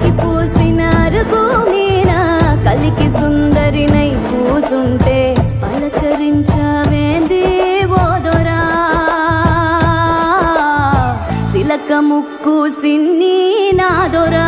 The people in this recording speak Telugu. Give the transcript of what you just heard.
కలికి పూసిన అరుగు మీన కలికి సుందరినై పూసుంటే పలకరించవేంది ఓదొరా సిలక ముక్కు సిన్ని నాదొరా